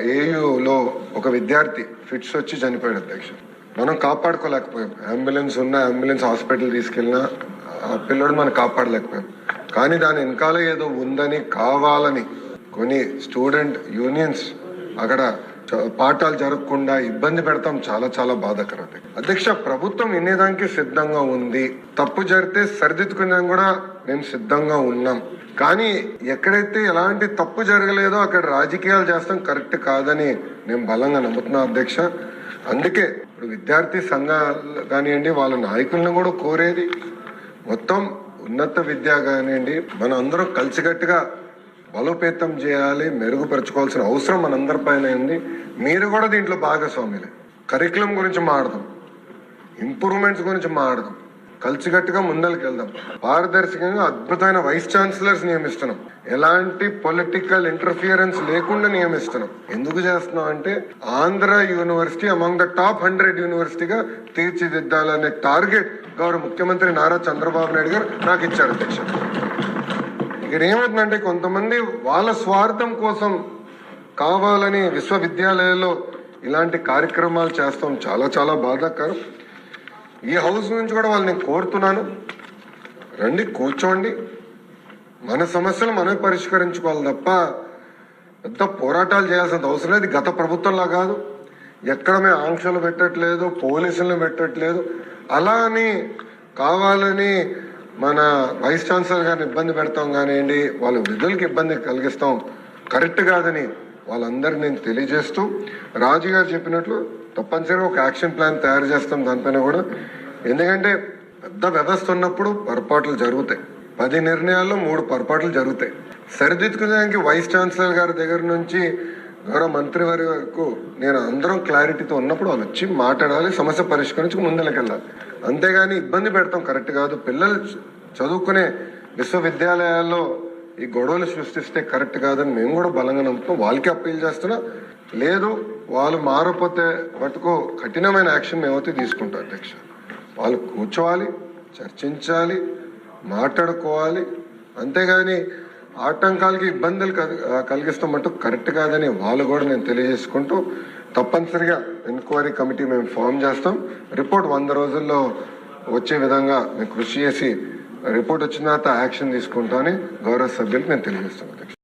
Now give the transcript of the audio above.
ఏయులో ఒక విద్యార్థి ఫిట్స్ వచ్చి చనిపోయాడు అధ్యక్ష. మనం కాపాడుకోలేకపోయాం. అంబులెన్స్ ఉన్న అంబులెన్స్ హాస్పిటల్ తీసుకెళ్ళినా ఆ పిల్లడు మనం కాపాడలేకపోయాం. కానీ దాని వెనకాల ఏదో ఉందని కావాలని కొన్ని స్టూడెంట్ యూనియన్స్ అక్కడ పాఠాలు జరగకుండా ఇబ్బంది పెడతాం చాలా చాలా బాధాకరం అధ్యక్ష. అధ్యక్ష ప్రభుత్వం వినేదానికి సిద్ధంగా ఉంది. తప్పు జరిగితే సరిదిద్దుకునే కూడా మేము సిద్ధంగా ఉన్నాం. కానీ ఎక్కడైతే ఎలాంటి తప్పు జరగలేదో అక్కడ రాజకీయాలు చేస్తాం కరెక్ట్ కాదని నేను బలంగా నమ్ముతున్నా అధ్యక్ష. అందుకే ఇప్పుడు విద్యార్థి సంఘాలు కానివ్వండి వాళ్ళ నాయకులను కూడా కోరేది మొత్తం ఉన్నత విద్య కానివ్వండి మనం అందరం కలిసికట్టుగా బలోపేతం చేయాలి మెరుగుపరచుకోవాల్సిన అవసరం మనందరి పైన ఉంది. మీరు కూడా దీంట్లో భాగస్వామ్యులే కరికులం గురించి మాడదాం ఇంప్రూవ్మెంట్స్ గురించి మాడదాం కలిసికట్టుగా ముందరికి వెళ్దాం పారదర్శకంగా అద్భుతమైన వైస్ ఛాన్సలర్స్ నియమిస్తున్నాం. ఎలాంటి పొలిటికల్ ఇంటర్ఫియరెన్స్ లేకుండా నియమిస్తున్నాం. ఎందుకు చేస్తున్నాం అంటే Andhra university among the top hundred యూనివర్సిటీగా తీర్చిదిద్దాలనే టార్గెట్ గౌరవ ముఖ్యమంత్రి నారా చంద్రబాబు నాయుడు గారు నాకు ఇచ్చారు అధ్యక్ష. ఇక్కడ ఏమవుతుందంటే కొంతమంది వాళ్ళ స్వార్థం కోసం కావాలని విశ్వవిద్యాలయాల్లో ఇలాంటి కార్యక్రమాలు చేస్తాం. చాలా చాలా బాధాకరం. ఈ హౌస్ నుంచి కూడా వాళ్ళని నేను కోరుతున్నాను. రండి కూర్చోండి. మన సమస్యలు మనమే పరిష్కరించుకోవాలి తప్ప పెద్ద పోరాటాలు చేయాల్సిన అవసరం లేదు. గత ప్రభుత్వంలా కాదు. ఎక్కడ మేము ఆంక్షలు పెట్టట్లేదు పోలీసులను పెట్టట్లేదు. అలా అని కావాలని మన వైస్ ఛాన్సలర్ గారిని ఇబ్బంది పెడతాం కానివ్వండి వాళ్ళ విధులకు ఇబ్బంది కలిగిస్తాం. కరెక్ట్ కాదని వాళ్ళందరినీ నేను తెలియజేస్తూ రాజు గారు చెప్పినట్లు తప్పనిసరిగా ఒక యాక్షన్ ప్లాన్ తయారు చేస్తాం దానిపైన కూడా. ఎందుకంటే పెద్ద వ్యవస్థ ఉన్నప్పుడు పొరపాట్లు జరుగుతాయి. పది నిర్ణయాల్లో మూడు పొరపాట్లు జరుగుతాయి. సరిదిద్దుకునేదానికి వైస్ ఛాన్సలర్ గారి దగ్గర నుంచి గౌరవ మంత్రి వారి వరకు నేను అందరం క్లారిటీతో ఉన్నప్పుడు వాళ్ళు వచ్చి మాట్లాడాలి సమస్య పరిష్కరించి ముందరకెళ్ళాలి. అంతేగాని ఇబ్బంది పెడతాం కరెక్ట్ కాదు. పిల్లలు చదువుకునే విశ్వవిద్యాలయాల్లో ఈ గొడవలు సృష్టిస్తే కరెక్ట్ కాదని మేము కూడా బలంగా నమ్ముతున్నాం వాళ్ళకి అప్పీల్ చేస్తున్నా. లేదు వాళ్ళు మారకపోతే మటుకు కఠినమైన యాక్షన్ మేమైతే తీసుకుంటాం అధ్యక్ష. వాళ్ళు కూర్చోవాలి చర్చించాలి మాట్లాడుకోవాలి. అంతేగాని ఆటంకాలకి ఇబ్బందులు కల్- కలిగిస్తాం మటుకు కరెక్ట్ కాదని వాళ్ళు కూడా నేను తెలియజేసుకుంటూ తప్పనిసరిగా ఎంక్వైరీ కమిటీ మేము ఫామ్ చేస్తాం. రిపోర్ట్ వంద రోజుల్లో వచ్చే విధంగా మేము కృషి చేసి రిపోర్ట్ వచ్చిన తర్వాత యాక్షన్ తీసుకుంటామని గౌరవ సభ్యులకు నేను తెలియజేస్తాను.